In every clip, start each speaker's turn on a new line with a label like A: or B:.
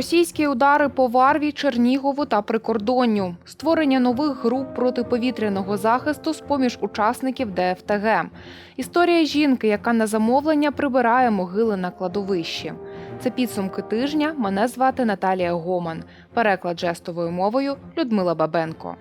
A: Російські удари по Варві, Чернігову та прикордонню, створення нових груп протиповітряного захисту з поміж учасників ДФТГ, історія жінки, яка на замовлення прибирає могили на кладовищі. Це підсумки тижня. Мене звати Наталія Гоман. Переклад жестовою мовою Людмила Бабенко.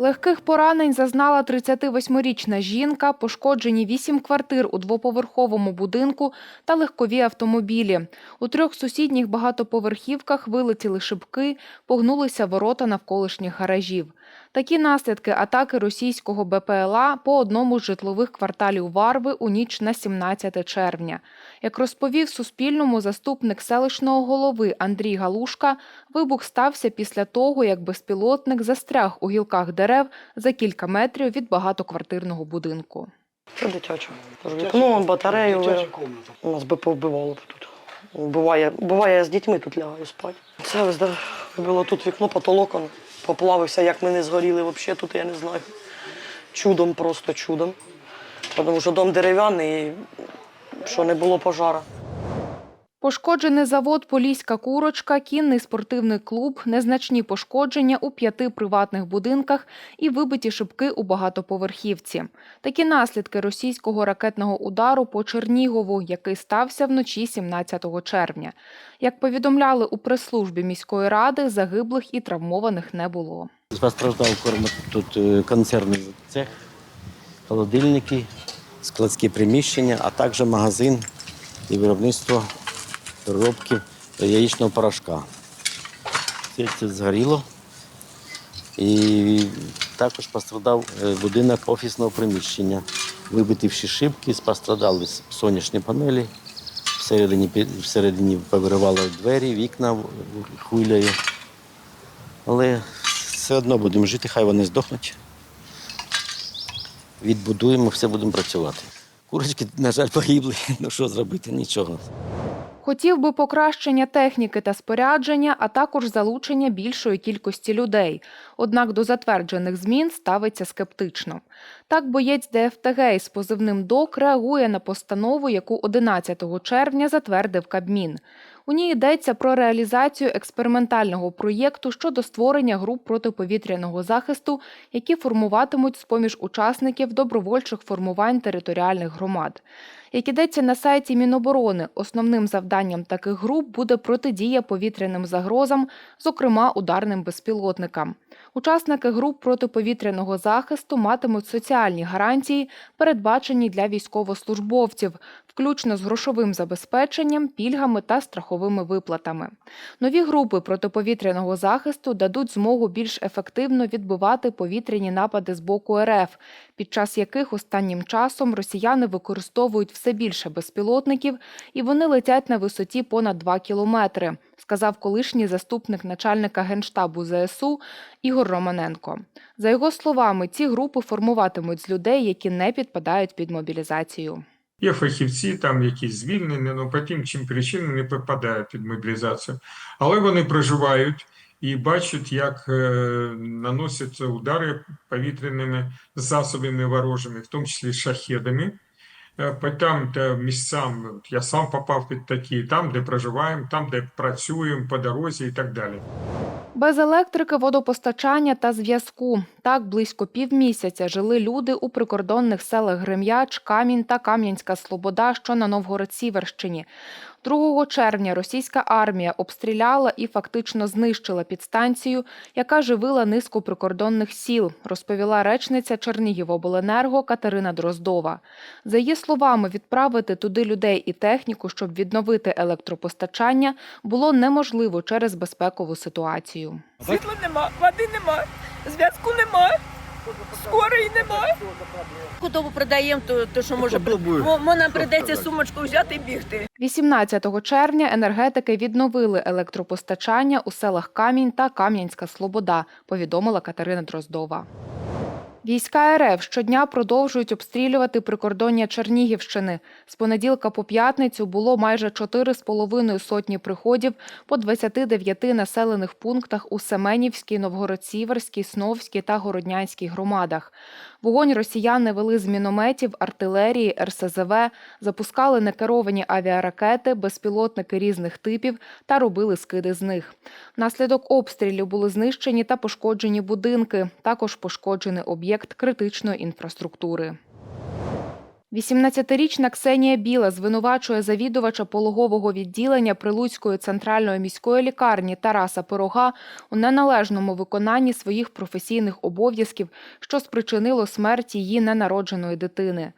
A: Легких поранень зазнала 38-річна жінка, пошкоджені 8 квартир у двоповерховому будинку та легкові автомобілі. У трьох сусідніх багатоповерхівках вилетіли шибки, погнулися ворота навколишніх гаражів. Такі наслідки атаки російського БПЛА по одному з житлових кварталів Варви у ніч на 17 червня. Як розповів Суспільному заступник селищного голови Андрій Галушка, вибух стався після того, як безпілотник застряг у гілках дерев за кілька метрів від багатоквартирного будинку.
B: Це дитяча. Ну, батарею.
C: Дитяча.
B: У нас би повбивало тут. Буває, буває, я з дітьми тут лягаю спати. Це було тут вікно, потолок поплавився, як ми не згоріли взагалі тут, я не знаю. Чудом, просто чудом. Тому що дом дерев'яний, що не було пожара.
A: Пошкоджений завод Поліська курочка, кінний спортивний клуб, незначні пошкодження у п'яти приватних будинках і вибиті шибки у багатоповерхівці. Такі наслідки російського ракетного удару по Чернігову, який стався вночі 17 червня. Як повідомляли у прес-службі міської ради, загиблих і травмованих не було.
D: Постраждав корм тут е, концерний цех, холодильники, складські приміщення, а також магазин і виробництво переробки яєчного порошка. Все це згоріло. І також пострадав е, будинок офісного приміщення. Вибиті всі шибки, пострадали сонячні панелі. Всередині, всередині повиривало двері, вікна хвилею. Але все одно будемо жити, хай вони здохнуть. Відбудуємо, все будемо працювати. Курочки, на жаль, погибли. Ну що зробити? Нічого.
A: Хотів би покращення техніки та спорядження, а також залучення більшої кількості людей. Однак до затверджених змін ставиться скептично. Так боєць ДФТГ із позивним ДОК реагує на постанову, яку 11 червня затвердив Кабмін. У ній йдеться про реалізацію експериментального проєкту щодо створення груп протиповітряного захисту, які формуватимуть з-поміж учасників добровольчих формувань територіальних громад. Як ідеться на сайті Міноборони, основним завданням таких груп буде протидія повітряним загрозам, зокрема ударним безпілотникам. Учасники груп протиповітряного захисту матимуть соціальні гарантії, передбачені для військовослужбовців, включно з грошовим забезпеченням, пільгами та страховими виплатами. Нові групи протиповітряного захисту дадуть змогу більш ефективно відбивати повітряні напади з боку РФ, під час яких останнім часом росіяни використовують все більше безпілотників, і вони летять на висоті понад 2 кілометри, сказав колишній заступник начальника генштабу ЗСУ Ігор Романенко. За його словами, ці групи формуватимуть з людей, які не підпадають під мобілізацію.
E: Є фахівці, там якісь звільнені, ну по тим чим причинам не підпадають під мобілізацію. Але вони проживають і бачать, як е, наносяться удари повітряними засобами ворожими, в тому числі шахедами. Е, По там та місцям, я сам попав під такі, там, де проживаємо, там, де працюємо, по дорозі і так далі.
A: Без електрики, водопостачання та зв'язку. Так близько півмісяця жили люди у прикордонних селах Грем'яч, Камінь та Кам'янська Слобода, що на Новгород-Сіверщині. 2 червня російська армія обстріляла і фактично знищила підстанцію, яка живила низку прикордонних сіл, розповіла речниця Чернігівобленерго Катерина Дроздова. За її словами, відправити туди людей і техніку, щоб відновити електропостачання, було неможливо через безпекову ситуацію.
F: Світла нема, води нема, зв'язку нема, скорої немає. Худобу продаємо, то, то що може мо, мо нам прийдеться сумочку взяти і бігти.
A: 18 червня енергетики відновили електропостачання у селах Камінь та Кам'янська Слобода, повідомила Катерина Дроздова. Війська РФ щодня продовжують обстрілювати прикордоння Чернігівщини. З понеділка по п'ятницю було майже 4,5 сотні приходів по 29 населених пунктах у Семенівській, Новгород-Сіверській, Сновській та Городнянській громадах. Вогонь росіяни вели з мінометів, артилерії, РСЗВ, запускали некеровані авіаракети, безпілотники різних типів та робили скиди з них. Внаслідок обстрілів були знищені та пошкоджені будинки, також пошкоджений об'єкт критичної інфраструктури. 18-річна Ксенія Біла звинувачує завідувача пологового відділення Прилуцької центральної міської лікарні Тараса Пирога у неналежному виконанні своїх професійних обов'язків, що спричинило смерть її ненародженої дитини.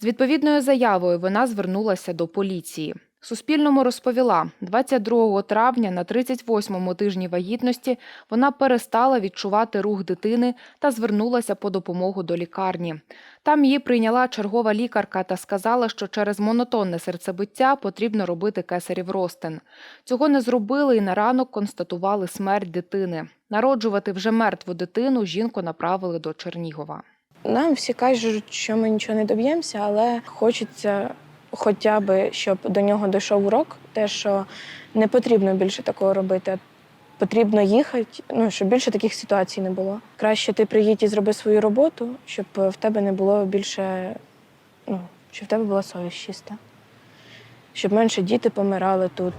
A: З відповідною заявою вона звернулася до поліції. Суспільному розповіла, 22 травня на 38-му тижні вагітності вона перестала відчувати рух дитини та звернулася по допомогу до лікарні. Там її прийняла чергова лікарка та сказала, що через монотонне серцебиття потрібно робити кесарів розтин. Цього не зробили і на ранок констатували смерть дитини. Народжувати вже мертву дитину жінку направили до Чернігова.
C: Нам всі кажуть, що ми нічого не доб'ємося, але хочеться хоча б, щоб до нього дійшов урок, те, що не потрібно більше такого робити. Потрібно їхати, ну щоб більше таких ситуацій не було. Краще ти приїдь і зроби свою роботу, щоб в тебе не було більше, ну, щоб в тебе була совість чиста. Щоб менше діти помирали тут.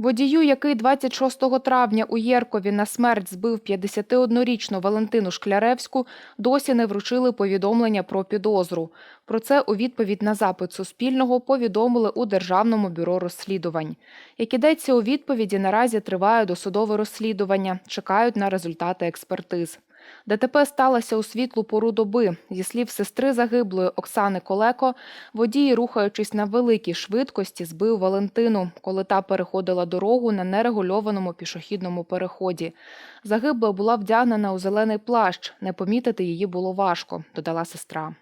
A: Водію, який 26 травня у Єркові на смерть збив 51-річну Валентину Шкляревську, досі не вручили повідомлення про підозру. Про це у відповідь на запит Суспільного повідомили у Державному бюро розслідувань. Як ідеться у відповіді, наразі триває досудове розслідування, чекають на результати експертиз. ДТП сталося у світлу пору доби. Зі слів сестри загиблої Оксани Колеко, водій, рухаючись на великій швидкості, збив Валентину, коли та переходила дорогу на нерегульованому пішохідному переході. Загибла була вдягнена у зелений плащ. Не помітити її було важко, додала сестра.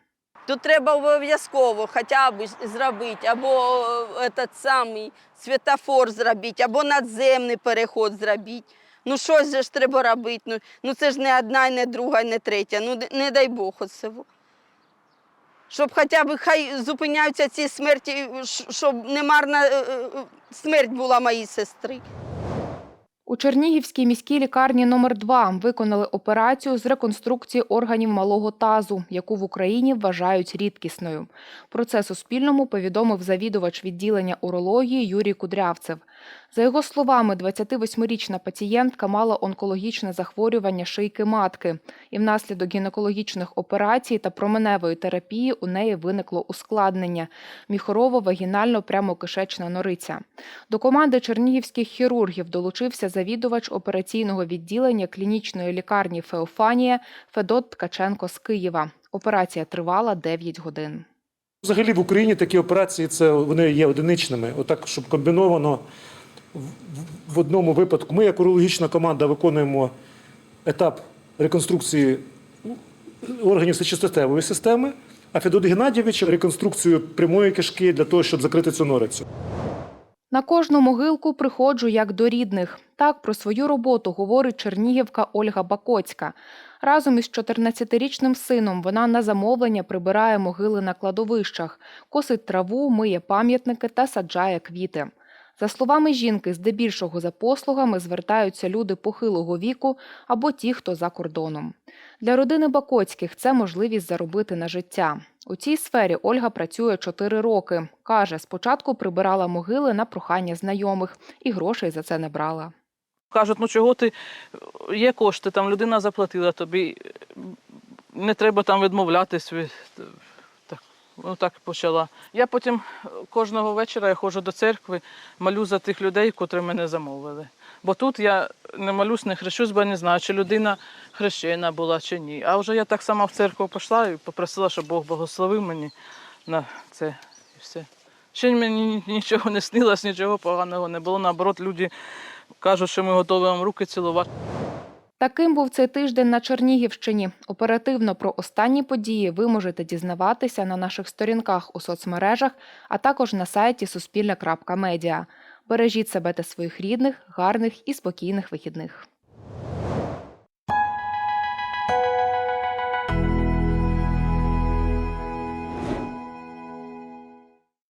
G: Тут треба обов'язково хоча б зробити, або е, этот самий світофор зробити, або надземний переход зробити. Ну щось же ж треба робити. Ну, ну це ж не одна, і не друга, і не третя. Ну не- дай Бог оцього. Щоб хоча б хай зупиняються ці смерті, щоб не марна е, е, смерть була моїй сестри.
A: У Чернігівській міській лікарні номер 2 виконали операцію з реконструкції органів малого тазу, яку в Україні вважають рідкісною. Про це Суспільному повідомив завідувач відділення урології Юрій Кудрявцев. За його словами, 28-річна пацієнтка мала онкологічне захворювання шийки матки, і внаслідок гінекологічних операцій та променевої терапії у неї виникло ускладнення – міхорово-вагінально-прямокишечна нориця. До команди чернігівських хірургів долучився завідувач операційного відділення клінічної лікарні Феофанія Федот Ткаченко з Києва. Операція тривала 9 годин.
H: Взагалі в Україні такі операції це вони є одиничними. Отак, щоб комбіновано в, одному випадку. Ми, як урологічна команда, виконуємо етап реконструкції органів сечостатевої системи, а Федот Геннадійович реконструкцію прямої кишки для того, щоб закрити цю норицю.
A: На кожну могилку приходжу як до рідних. Так про свою роботу говорить чернігівка Ольга Бакоцька. Разом із 14-річним сином вона на замовлення прибирає могили на кладовищах, косить траву, миє пам'ятники та саджає квіти. За словами жінки, здебільшого за послугами звертаються люди похилого віку або ті, хто за кордоном. Для родини Бакоцьких це можливість заробити на життя. У цій сфері Ольга працює 4 роки. Каже, спочатку прибирала могили на прохання знайомих і грошей за це не брала.
I: Кажуть, ну чого ти є кошти, там людина заплатила тобі, не треба там відмовлятись. від- Так, ну так почала. Я потім кожного вечора я ходжу до церкви, молю за тих людей, котрі мене замовили. Бо тут я не молюсь, не хрещусь, бо не знаю, чи людина хрещена була, чи ні. А вже я так сама в церкву пішла і попросила, щоб Бог благословив мені на це і все. Ще мені нічого не снилось, нічого поганого не було. Наоборот, люди кажуть, що ми готові вам руки цілувати.
A: Таким був цей тиждень на Чернігівщині. Оперативно про останні події ви можете дізнаватися на наших сторінках у соцмережах, а також на сайті Суспільне.Медіа. Бережіть себе та своїх рідних, гарних і спокійних вихідних.